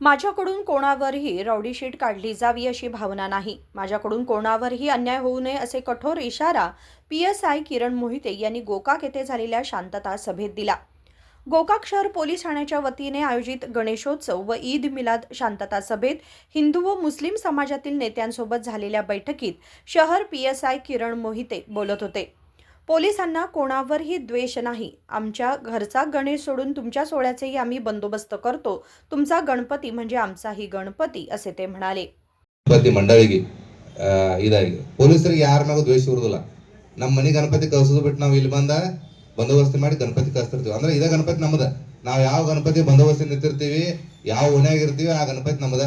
माझ्याकडून कोणावरही रौडीशीट काढली जावी अशी भावना नाही. माझ्याकडून कोणावरही अन्याय होऊ नये असे कठोर इशारा P S I Kiran Mohite यांनी गोकाक येथे झालेल्या शांतता सभेत दिला. गोकाक शहर पोलीस ठाण्याच्या वतीने आयोजित गणेशोत्सव व ईद मिलाद शांतता सभेत हिंदू व मुस्लिम समाजातील नेत्यांसोबत झालेल्या बैठकीत शहर P S I Kiran Mohite बोलत होते. पोलिसांना कोणावरही द्वेष नाही आमच्या घरचा गणेश सोडून तुमच्या सोहळ्याचेही आम्ही बंदोबस्त करतो तुमचा गणपती म्हणजे आमचाही गणपती असे ते म्हणाले ಗಣಪತಿ ಮಂಡಳಿಗೆ ಆ, ಇದಾಗಿ ಪೊಲೀಸರಿಗೆ ಯಾರ ಮ್ಯಾಗ ದ್ವೇಷ ಇರುದಿಲ್ಲ ನಮ್ಮ ಮನೆ ಗಣಪತಿ ಕಳ್ಸೋದು ಬಿಟ್ಟು ನಾವು ಇಲ್ಲಿ ಬಂದ ಬಂದೋಬಸ್ತಿ ಮಾಡಿ ಗಣಪತಿ ಕಳಿಸ್ತಿರ್ತೀವಿ ಅಂದ್ರೆ ಇದೇ ಗಣಪತಿ ನಮ್ಮದ ನಾವು ಯಾವ ಗಣಪತಿ ಬಂದೋಬಸ್ತಿ ನಿಂತಿರ್ತೀವಿ ಯಾವ ಓಣ್ಯಾಗ ಇರ್ತೀವಿ ಆ ಗಣಪತಿ ನಮ್ಮದ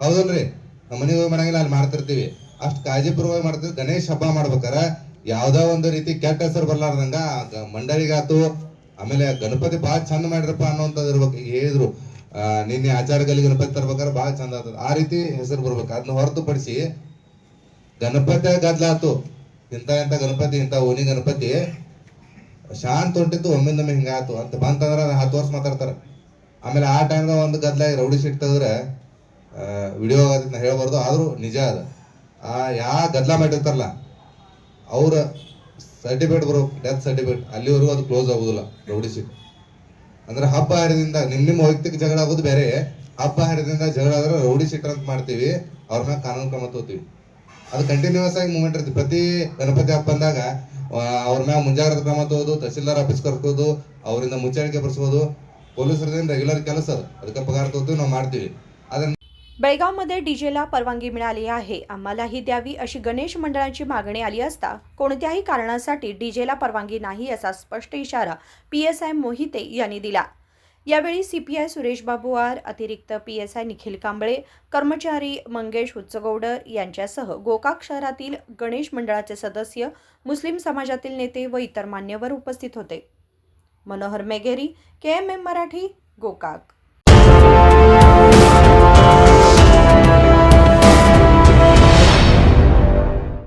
ಹೌದಲ್ರಿ ನಮ್ಮ ಮನೆಗೆ ಹೋಗಿ ಮಾಡಂಗಿಲ್ಲ ಅಲ್ಲಿ ಮಾಡ್ತಿರ್ತೀವಿ ಅಷ್ಟು ಕಾಳಜಿಪೂರ್ವಕವಾಗಿ ಮಾಡ್ತೀವಿ ಗಣೇಶ ಹಬ್ಬ ಮಾಡ್ಬೇಕಾರ ಯಾವ್ದೋ ಒಂದು ರೀತಿ ಕೆಟ್ಟ ಹೆಸರು ಬರ್ಲಾರ್ದಂಗ ಮಂಡಳಿಗಾತು ಆಮೇಲೆ ಗಣಪತಿ ಭಾಳ ಚಂದ ಮಾಡಿರಪ್ಪ ಅನ್ನೋಂಥದ್ದು ಇರ್ಬೇಕು. ಹೇಳಿದ್ರು ನಿನ್ನೆ ಆಚಾರಗಲ್ಲಿ ಗಣಪತಿ ತರ್ಬೇಕಾದ್ರೆ ಭಾಳ ಚಂದ ಆತದ ಆ ರೀತಿ ಹೆಸರು ಬರ್ಬೇಕು. ಅದನ್ನ ಹೊರತುಪಡಿಸಿ ಗಣಪತಿ ಗದ್ಲಾತು. ಇಂಥ ಇಂಥ ಗಣಪತಿ, ಇಂಥ ಓಣಿ ಗಣಪತಿ ಶಾಂತ ಹೊಂಟಿದ್ದು ಒಮ್ಮಿಂದೊಮ್ಮೆ ಹಿಂಗಾತು ಅಂತ ಬಂತಂದ್ರೆ ಹತ್ತು ವರ್ಷ ಮಾತಾಡ್ತಾರೆ. ಆಮೇಲೆ ಆ ಟೈಮ್ದಾಗ ಒಂದು ಗದ್ಲಾಗಿ ರೌಡಿ ತೆಗೆದ್ರೆ ವಿಡಿಯೋ ಅದನ್ನ ಹೇಳ್ಬಾರ್ದು. ಆದ್ರೂ ನಿಜ ಅದ. ಆ, ಯಾ ಗದ್ಲ ಮಾಡಿರ್ತಾರಲ್ಲ ಅವ್ರ ಸರ್ಟಿಫಿಕೇಟ್ ಬರೋ ಡೆತ್ ಸರ್ಟಿಫಿಕೇಟ್ ಅಲ್ಲಿವರೆಗೂ ಅದು ಕ್ಲೋಸ್ ಆಗುದಿಲ್ಲ, ರೌಡಿ ಶೀಟ್ ಅಂದ್ರೆ ಹಬ್ಬ ಹರಿದಿಂದ ನಿಮ್ ನಿಮ್ಮ ವೈಯಕ್ತಿಕ ಜಗಳ ಆಗೋದು ಬೇರೆ, ಹಬ್ಬ ಹರಿದಿಂದ ಜಗಳ ಆದ್ರೆ ರೌಡಿ ಶೀಟರ್ ಅಂತ ಮಾಡ್ತೀವಿ ಅವ್ರ ಮ್ಯಾಗ ಕಾನೂನು ಕ್ರಮ ತಗೋತೀವಿ ಅದು ಕಂಟಿನ್ಯೂಸ್ ಆಗಿ ಮೂವ್ಮೆಂಟ್ ಇರ್ತದೆ ಪ್ರತಿ ಗಣಪತಿ ಹಬ್ಬ ಬಂದಾಗ ಅವ್ರ ಮ್ಯಾಗ ಮುಂಜಾಗ್ರತಾ ಕ್ರಮ ತಗೋದು ತಹಸೀಲ್ದಾರ್ ಆಫೀಸ್ ಕರ್ಕೋದು, ಅವರಿಂದ ಮುಚ್ಚಳಿಕೆ ಬರ್ಸೋದು ಪೊಲೀಸರದಿಂದ ರೆಗ್ಯುಲರ್ ಕೆಲಸ ಅದು. ಅದಕ್ಕೆ ಪಗಾರ ತಗೋತೀವಿ ನಾವು ಮಾಡ್ತೀವಿ. बेळगावमध्ये डीजेला परवानगी मिळाली आहे. आम्हालाही द्यावी अशी गणेश मंडळाची मागणी आली असता कोणत्याही कारणासाठी डीजेला परवानगी नाही असा स्पष्ट इशारा पी एस आय मोहिते यांनी दिला. यावेळी सीपीआय सुरेश बाबू आर अतिरिक्त P S I Nikhil Kamble कर्मचारी मंगेश हुच्चगौडर यांच्यासह गोकाक शहरातील गणेश मंडळाचे सदस्य मुस्लिम समाजातील नेते व इतर मान्यवर उपस्थित होते. Manohar Megheri K M M Marathi Gokak.